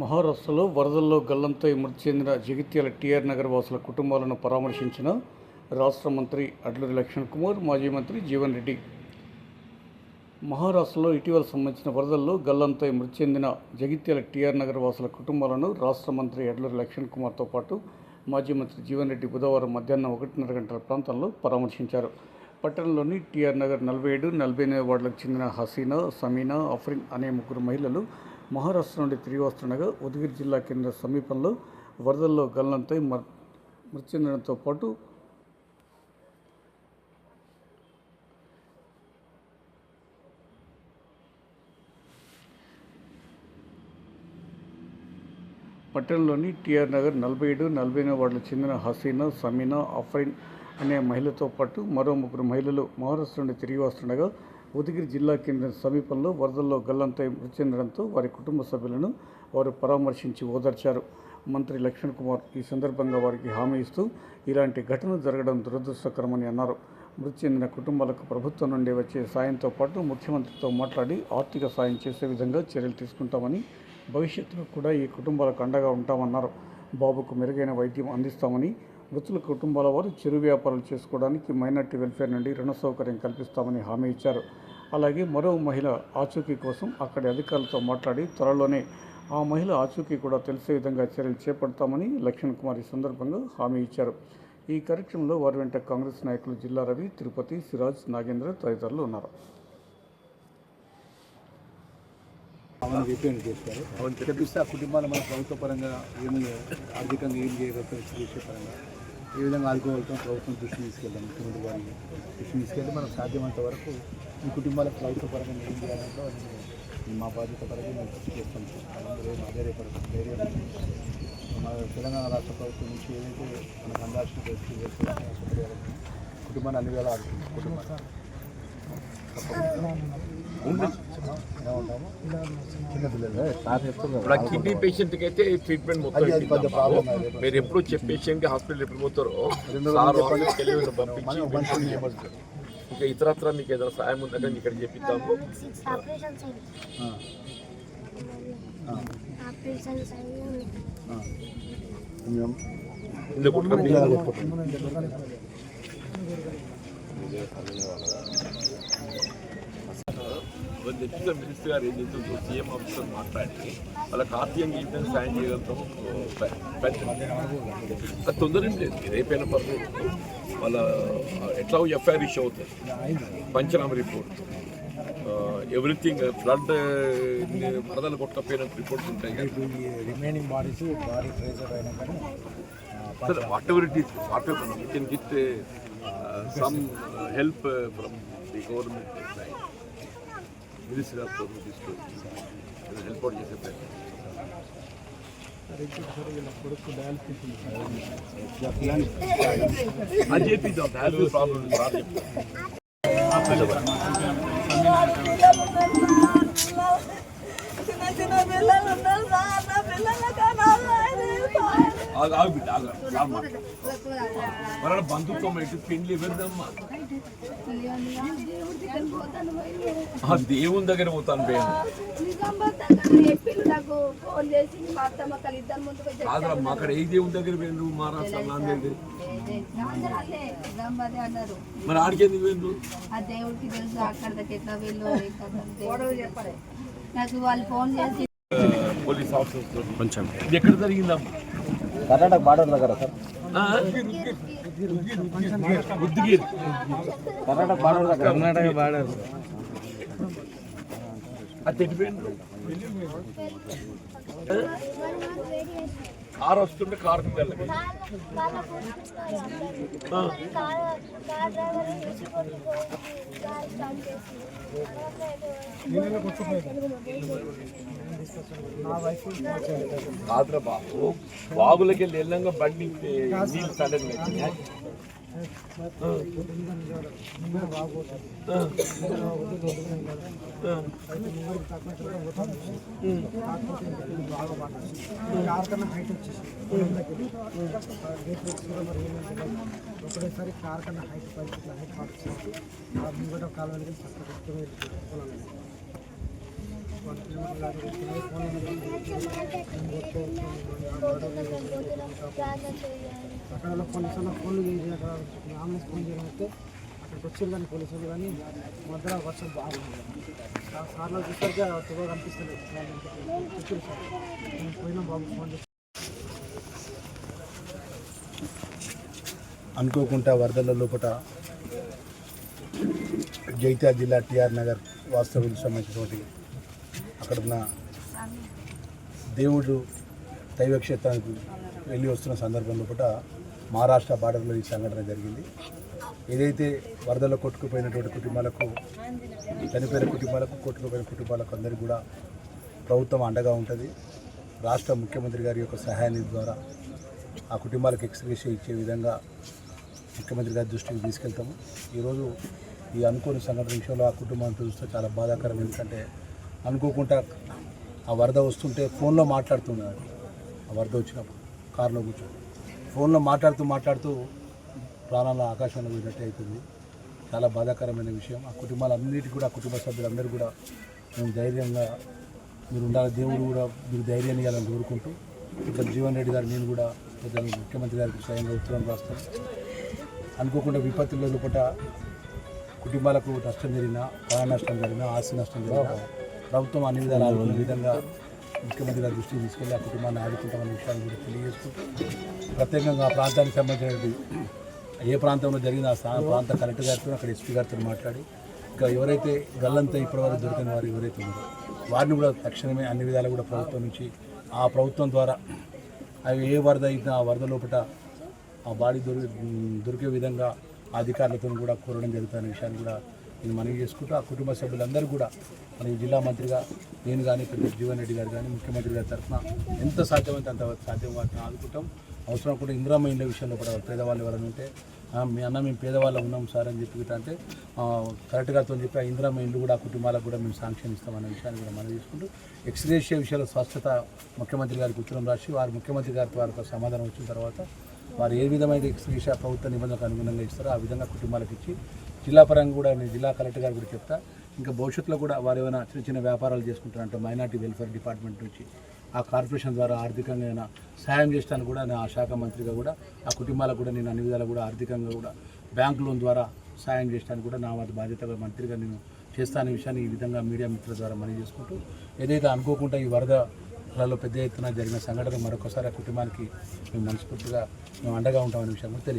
మహారాష్ట్రలో వరదల్లో గల్లంతై మృతి చెందిన జగిత్యాల టీఆర్ నగర్ వాసుల కుటుంబాలను పరామర్శించిన రాష్ట్ర మంత్రి అడ్లూరి లక్ష్మణ్ కుమార్ మాజీ మంత్రి జీవన్ రెడ్డి. మహారాష్ట్రలో ఇటీవల సంబంధించిన వరదల్లో గల్లంతై మృతి చెందిన జగిత్యాల టీఆర్ నగర్ వాసుల కుటుంబాలను రాష్ట్ర మంత్రి అడ్లూరి లక్ష్మణ్ కుమార్తో పాటు మాజీ మంత్రి జీవన్ రెడ్డి బుధవారం మధ్యాహ్నం ఒకటిన్నర గంటల ప్రాంతంలో పరామర్శించారు. పట్టణంలోని టీఆర్ నగర్ నలభై ఏడు నలభై ఎనిమిది వార్డులకు చెందిన హసీనా సమీనా అఫ్రిన్ అనే ముగ్గురు మహిళలు మహారాష్ట్ర నుండి తిరిగి వస్తుండగా ఉదగిరి జిల్లా కేంద్ర సమీపంలో వరదల్లో గల్లంతై మర్ మృతి చెందడంతో పాటు పట్టణంలోని టీఆర్ నగర్ నలభై ఏడు నలభై ఎనిమిది వార్డులకు చెందిన హసీనా సమీనా అఫ్రైన్ అనే మహిళతో పాటు మరో ముగ్గురు మహిళలు మహారాష్ట్ర నుండి తిరిగి వస్తుండగా ఉదగిరి జిల్లా కేంద్రం సమీపంలో వరదల్లో గల్లంతై మృతి చెందడంతో వారి కుటుంబ సభ్యులను వారు పరామర్శించి ఓదార్చారు. మంత్రి లక్ష్మణ్ కుమార్ ఈ సందర్భంగా వారికి హామీ ఇస్తూ ఇలాంటి ఘటనలు జరగడం దురదృష్టకరమని అన్నారు. మృతి చెందిన కుటుంబాలకు ప్రభుత్వం నుండి వచ్చే సాయంతో పాటు ముఖ్యమంత్రితో మాట్లాడి ఆర్థిక సాయం చేసే విధంగా చర్యలు తీసుకుంటామని భవిష్యత్తులో కూడా ఈ కుటుంబాలకు అండగా ఉంటామన్నారు. బాబుకు మెరుగైన వైద్యం అందిస్తామని మృతుల కుటుంబాల వారు చిరు వ్యాపారాలు చేసుకోవడానికి మైనార్టీ వెల్ఫేర్ నుండి రుణ సౌకర్యం కల్పిస్తామని హామీ ఇచ్చారు. అలాగే మరో మహిళ ఆచూకీ కోసం అక్కడి అధికారులతో మాట్లాడి త్వరలోనే ఆ మహిళ ఆచూకీ కూడా తెలిసే విధంగా చర్యలు చేపడతామని లక్ష్మణ్ కుమార్ ఈ సందర్భంగా హామీ ఇచ్చారు. ఈ కార్యక్రమంలో వారి వెంట కాంగ్రెస్ నాయకులు జిల్లా రవి తిరుపతి సిరాజ్ నాగేంద్ర తదితరులు ఉన్నారు. తెప్పిస్తే ఆ కుటుంబాలు మన ప్రభుత్వ పరంగా ఏమి ఆర్థికంగా ఏం చేయగలుగుతాం చేసే పరంగా ఏ విధంగా ఆదుకోగలుగుతాం ప్రభుత్వం దృష్టి తీసుకెళ్తాం ముఖ్యమంత్రి గారిని దృష్టి తీసుకెళ్తే మనం సాధ్యమైనంత వరకు ఈ కుటుంబాలకు ప్రభుత్వ పరంగా ఏం చేయాలంటే అది మా బాధ్యత పరంగా మేము కృషి చేస్తాం. అందరూ ఏం ఆధారపడతాం ధైర్యం మన తెలంగాణ రాష్ట్ర ప్రభుత్వం నుంచి ఏదైతే మనకు అందాల్సిన పరిస్థితి చేస్తున్నామో కుటుంబాన్ని అన్ని వేళ ఆడుతుంది కుటుంబం చిన్న పిల్లలు సార్ చెప్తున్నారు ఇప్పుడు ఆ కిడ్నీ పేషెంట్కి అయితే ట్రీట్మెంట్ మొత్తం అది అది పెద్ద ప్రాబ్లం అది మీరు ఎప్పుడు చెప్పే పేషెంట్కి హాస్పిటల్ ఎప్పుడు పోతారో సార్ వాళ్ళకి వెళ్ళి వీళ్ళు పంపించి మనుషులు ఏమవుతుంది ఇంకా ఇతరత్ర మీకు ఏదైనా సాయం ఉందంటే ఇక్కడ చెప్పిద్దాము సిక్స్ ఆపరేషన్స్ డిప్యూటీ మినిస్టర్ గారు ఏం చేస్తుందో సీఎం ఆఫీసర్ మాట్లాడి వాళ్ళకి ఆర్థికంగా ఈ విధంగా సాయం పెట్టండి. అది తొందర ఏం లేదు. రేపైనా పర్లేదు వాళ్ళ ఎట్లా ఎఫ్ఐఆర్ ఇష్యూ అవుతుంది. పంచనామా రిపోర్ట్. ఎవ్రీథింగ్ ఫ్లడ్ వరదలు కొట్టకపోయిన రిపోర్ట్స్ ఉంటాయి రిమైనింగ్ బాడీస్ బాడీ ట్రేసర్ అయినా కానీ Sir, whatever it is, whatever, we can get uh, uh, some uh, help uh, ministry of చదువు తీసుకొని హెల్ప్ అవుట్ చేసే ప్రయత్నం అది చెప్పి డయాలసిస్ ప్రాబ్లం చిన్న చిన్న పిల్లలు ఉన్నారు నా పిల్లలకు ఆగు ఆగు బిడ్డ ఆగు మన బంధుత్వం ఏంటి పెళ్ళి వెళ్దామ్మా ఆ దేవుని దగ్గర పోతాను పేరు కాదమ్మా అక్కడ ఏ దేవుని దగ్గర పోయిండు మహారాష్ట్ర అన్నారు మరి ఆడికి ఎందుకు పోయిండు ఆ దేవుడికి తెలుసు అక్కడ ఎట్లా వీళ్ళు నాకు వాళ్ళు ఫోన్ చేసి పోలీస్ ఆఫీసర్స్ కొంచెం ఎక్కడ జరిగిందమ్మా? ಕರ್ನಾಟಕ ಬಾರ್ಡರ್ ನಗರ ಸರ್. ಕರ್ನಾಟಕ ಬಾರ್ಡರ್ ನಗರ ಕರ್ನಾಟಕ ಬಾರ್ಡರ್ ಅದು. కారు వస్తుంటే కారు కింద కాదురా బాబు బాబులకి వెళ్ళి వెళ్ళంగా బండి నీళ్ళు సడన్ కార్కన్నా హైట్ వచ్చేసి ఒకటేసారి కార్ కన్నా హైట్ పైకి ఇట్లా హైట్ వచ్చేసి ముంగట కాలువలకి చక్కగా అక్కడ పోలీసులు ఫోన్లు చేసి అక్కడ ఆంబులెన్స్ ఫోన్ చేయడం అయితే అక్కడికి వచ్చారు కానీ పోలీసులు కానీ మధ్యలో వర్షం బాగుంది ఆ సార్లో చూసరికి తుగా కనిపిస్తలేదు చెప్పారు సార్ నేను పోయినా బాబు ఫోన్ చేసి అనుకోకుండా వరదల లోపల జైతా జిల్లా టిఆర్ నగర్ వాస్తవులకు సంబంధించినటువంటి అక్కడ ఉన్న దేవుడు దైవక్షేత్రానికి వెళ్ళి వస్తున్న సందర్భంలో కూడా మహారాష్ట్ర బార్డర్లో ఈ సంఘటన జరిగింది. ఏదైతే వరదల్లో కొట్టుకుపోయినటువంటి కుటుంబాలకు చనిపోయిన కుటుంబాలకు కొట్టుకుపోయిన కుటుంబాలకు అందరికీ కూడా ప్రభుత్వం అండగా ఉంటుంది. రాష్ట్ర ముఖ్యమంత్రి గారి యొక్క సహాయాన్ని ద్వారా ఆ కుటుంబాలకు ఎక్స్ప్రెషన్ ఇచ్చే విధంగా ముఖ్యమంత్రి గారి దృష్టికి తీసుకెళ్తాము. ఈరోజు ఈ అనుకోని సంఘటన విషయంలో ఆ కుటుంబాన్ని చూస్తే చాలా బాధాకరం. ఎందుకంటే అనుకోకుండా ఆ వరద వస్తుంటే ఫోన్లో మాట్లాడుతున్నారు ఆ వరద వచ్చినప్పుడు కారులో కూర్చొని. ఫోన్లో మాట్లాడుతూ మాట్లాడుతూ ప్రాణాల ఆకాశంలో పోయినట్టు అవుతుంది. చాలా బాధాకరమైన విషయం. ఆ కుటుంబాలన్నిటికీ కూడా కుటుంబ సభ్యులందరూ కూడా మేము ధైర్యంగా మీరు ఉండాలి దేవుడు కూడా మీరు ధైర్యాన్ని ఇవ్వాలని కోరుకుంటూ ఇక్కడ జీవన్ రెడ్డి గారు నేను కూడా పెద్ద ముఖ్యమంత్రి గారికి స్వయంగా ఉత్తరం రాస్తాను అనుకోకుండా విపత్తుల్లో పూట కుటుంబాలకు నష్టం జరిగినా ప్రాణ నష్టం జరిగినా ఆస్తి నష్టం జరిగినా ప్రభుత్వం అన్ని విధాలు అన్ని విధంగా ముఖ్యమంత్రి గారి దృష్టికి తీసుకెళ్ళి ఆ కుటుంబాన్ని ఆదుకుంటామనే విషయాన్ని కూడా తెలియజేసుకుంటూ ప్రత్యేకంగా ఆ ప్రాంతానికి సంబంధించినటువంటి ఏ ప్రాంతంలో జరిగిన ఆ స్థా- ప్రాంత కలెక్టర్ గారితో అక్కడ ఎస్పీ గారితో మాట్లాడి ఇంకా ఎవరైతే గల్లంతా ఇప్పటివరకు దొరికిన వారు ఎవరైతే ఉన్నారో వారిని కూడా తక్షణమే అన్ని విధాలు కూడా ప్రభుత్వం నుంచి ఆ ప్రభుత్వం ద్వారా అవి ఏ వరద అయితే ఆ వరద లోపల ఆ బాడీ దొరి దొరికే విధంగా ఆ అధికారులతో కూడా కోరడం జరుగుతున్న విషయాన్ని కూడా నేను మనవి చేసుకుంటూ ఆ కుటుంబ సభ్యులందరూ కూడా మన ఈ జిల్లా మంత్రిగా నేను కానీ పెద్ద జీవన్ రెడ్డి గారు కానీ ముఖ్యమంత్రి గారి తరఫున ఎంత సాధ్యమైతే అంత సాధ్యం వాటిని ఆదుకుంటాం. అవసరం కూడా ఇందిరామ్మ ఇండ్ల విషయంలో కూడా పేదవాళ్ళు ఎవరైనా ఉంటే మీ అన్న మేము పేదవాళ్ళం ఉన్నాం సార్ అని చెప్పి అంటే ఆ, కరెక్ట్ గారితో చెప్పి ఆ ఇందిరామ్మ ఇండ్లు కూడా ఆ కుటుంబాలకు కూడా మేము శాంక్షన్ ఇస్తామన్న విషయాన్ని కూడా మనం తీసుకుంటూ ఎక్స్గ్రేషియా విషయాల స్వచ్ఛత ముఖ్యమంత్రి గారికి ఉత్తరం రాసి వారు ముఖ్యమంత్రి గారి వారికి సమాధానం వచ్చిన తర్వాత వారు ఏ విధమైన ఎక్స్గ్రేషియా ప్రభుత్వ నిబంధనలకు అనుగుణంగా ఇస్తారో ఆ విధంగా కుటుంబాలకు ఇచ్చి జిల్లా పరంగా కూడా నేను జిల్లా కలెక్టర్ గారు కూడా చెప్తా. ఇంకా భవిష్యత్తులో కూడా వారు ఏమైనా చిన్న చిన్న వ్యాపారాలు చేసుకుంటారంటే మైనార్టీ వెల్ఫేర్ డిపార్ట్మెంట్ నుంచి ఆ కార్పొరేషన్ ద్వారా ఆర్థికంగా అయినా సాయం చేస్తాను కూడా నేను ఆ శాఖ మంత్రిగా కూడా ఆ కుటుంబాలకు కూడా నేను అన్ని విధాలు కూడా ఆర్థికంగా కూడా బ్యాంక్ లోన్ ద్వారా సాయం చేయడానికి కూడా నా వారి బాధ్యతగా మంత్రిగా నేను చేస్తానే విషయాన్ని ఈ విధంగా మీడియా మిత్రుల ద్వారా మనవి చేసుకుంటూ ఏదైతే అనుకోకుండా ఈ వరద వరదలలో పెద్ద ఎత్తున జరిగిన సంఘటన మరొకసారి ఆ కుటుంబానికి మేము మనస్ఫూర్తిగా మేము అండగా ఉంటామనే విషయం కూడా